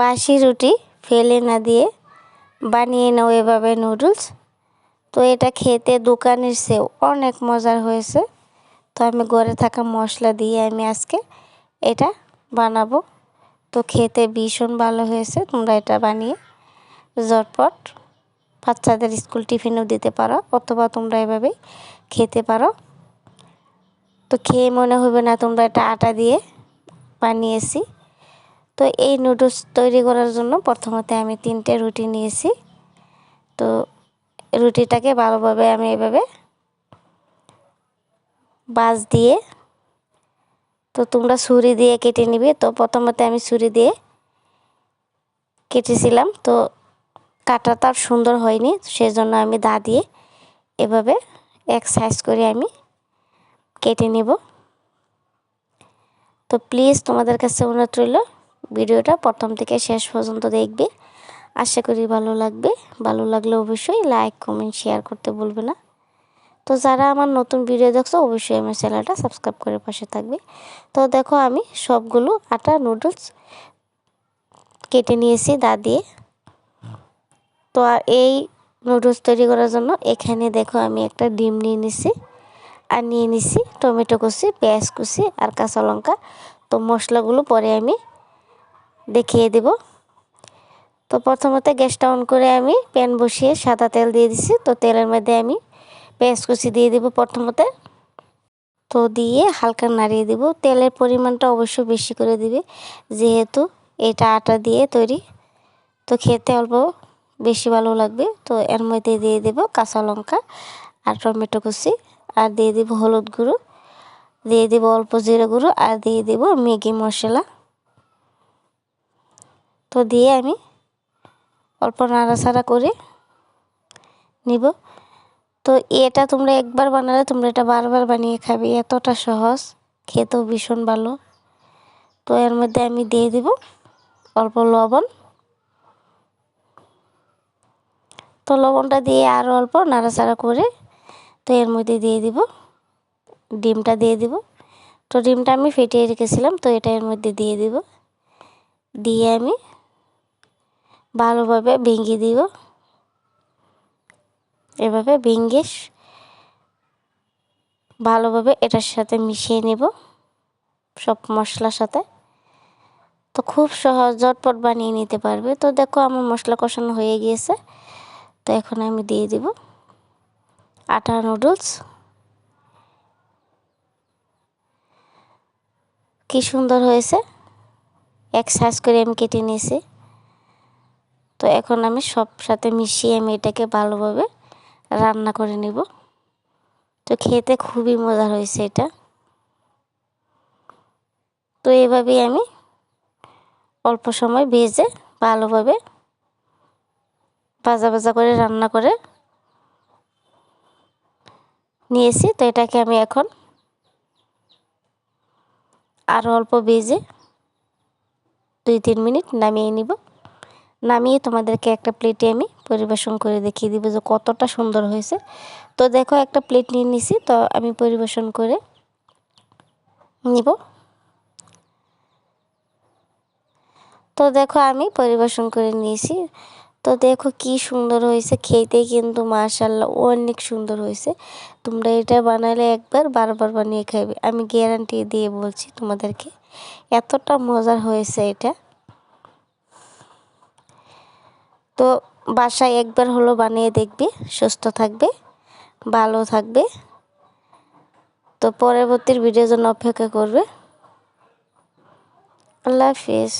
বাসি রুটি ফেলে না দিয়ে বানিয়ে নাও এভাবে নুডলস তো এটা খেতে দোকানের সেও অনেক মজার হয়েছে। তো আমি ঘরে থাকা মশলা দিয়ে আমি আজকে এটা বানাবো। তো খেতে ভীষণ ভালো হয়েছে, তোমরা এটা বানিয়ে ঝটপট বাচ্চাদের স্কুল টিফিনেও দিতে পারো, অথবা তোমরা এভাবেই খেতে পারো। তো খেয়ে মনে হবে না, তোমরা এটা আটা দিয়ে বানিয়েছি। তো এই নুডলস তৈরি করার জন্য প্রথমত আমি তিনটে রুটি নিয়েছি। তো রুটিটাকে ভালোভাবে আমি এভাবে বাস দিয়ে, তো তোমরা ছুরি দিয়ে কেটে নিবে। তো প্রথমত আমি ছুরি দিয়ে কেটেছিলাম, তো কাটা তার সুন্দর হয়নি, সেজন্য আমি দা দিয়ে এভাবে এক সাইজ করে আমি কেটে নেব। তো প্লিজ তোমাদের কাছে অনুরোধ রইল ভিডিওটা প্রথম থেকে শেষ পর্যন্ত দেখবে। আশা করি ভালো লাগবে। ভালো লাগলে অবশ্যই লাইক কমেন্ট শেয়ার করতে বলবে না। তো যারা আমার নতুন ভিডিও দেখছ, অবশ্যই আমার চ্যানেলটা সাবস্ক্রাইব করে পাশে থাকবে। তো দেখো আমি সবগুলো আটা নুডলস কেটে নিয়েছি দা দিয়ে। তো এই নুডলস তৈরি করার জন্য এখানে দেখো আমি একটা ডিম নিয়ে নিছি আর নিয়ে নিছি টমেটো কুচি, পেঁয়াজ কুচি আর কাঁচা লঙ্কা। তো মশলাগুলো পরে আমি দেখিয়ে দেব। তো প্রথমত গ্যাসটা অন করে আমি প্যান বসিয়ে সাদা তেল দিয়ে দিছি। তো তেলের মধ্যে আমি পেঁয়াজ কুচি দিয়ে দেব প্রথমতে। তো দিয়ে হালকা নাড়িয়ে দেব। তেলের পরিমাণটা অবশ্যই বেশি করে দিবে, যেহেতু এটা আটা দিয়ে তৈরি। তো খেতে অল্প বেশি ভালো লাগবে। তো এর মধ্যে দিয়ে দেব কাঁচা লঙ্কা আর টমেটো কুচি আর দিয়ে দেব হলুদ গুঁড়ো। দিয়ে দেব অল্প জিরে গুঁড়ো আর দিয়ে দেব ম্যাগি মশলা। তো দিয়ে আমি অল্প নাড়াচাড়া করে নিব। তো এটা তোমরা একবার বানালে তোমরা এটা বারবার বানিয়ে খাবে, এতটা সহজ, খেতেও ভীষণ ভালো। তো এর মধ্যে আমি দিয়ে দেব অল্প লবণ। তো লবণটা দিয়ে আরও অল্প নাড়াচাড়া করে তো এর মধ্যে দিয়ে দিব, ডিমটা দিয়ে দিব। তো ডিমটা আমি ফেটিয়ে রেখেছিলাম, তো এটা এর মধ্যে দিয়ে দিব। দিয়ে আমি ভালোভাবে ভেঙে দিব। এভাবে ভেঙে ভালোভাবে এটার সাথে মিশিয়ে নেব সব মশলার সাথে। তো খুব সহজ, ঝটপট বানিয়ে নিতে পারবে। তো দেখো আমার মশলা কষানো হয়ে গিয়েছে। তো এখন আমি দিয়ে দিব আটা নুডলস কি সুন্দর হয়েছে। এক সাইজ করে আমি কেটে নিয়েছি। তো এখন আমি সব সাথে মিশিয়ে আমি এটাকে ভালোভাবে রান্না করে নিব। তো খেতে খুবই মজা হয়েছে এটা। তো এভাবেই আমি অল্প সময় ভেজে ভালোভাবে ভাজা ভাজা করে রান্না করে নিয়েছি। তো এটাকে আমি এখন আরও অল্প ভেজে দুই তিন মিনিট নামিয়ে নিব। নামিয়ে তোমাদেরকে একটা প্লেটে আমি পরিবেশন করে দেখিয়ে দিব যে কতটা সুন্দর হয়েছে। তো দেখো, একটা প্লেট নিয়ে নিছি, তো আমি পরিবেশন করে নিব। তো দেখো, আমি পরিবেশন করে নিয়েছি। তো দেখো, কি সুন্দর হয়েছে। খেতে কিন্তু মাশাল্লাহ অনেক সুন্দর হয়েছে। তোমরা এটা বানালে একবার, বারবার বানিয়ে খাবে আমি গ্যারান্টি দিয়ে বলছি তোমাদেরকে, এতটা মজার হয়েছে এটা। তো বাসায় একবার হলো বানিয়ে দেখবে, সুস্থ থাকবে, ভালো থাকবে। তো পরবর্তীর ভিডিওর জন্য অপেক্ষা করবে। আল্লাহ হাফিজ।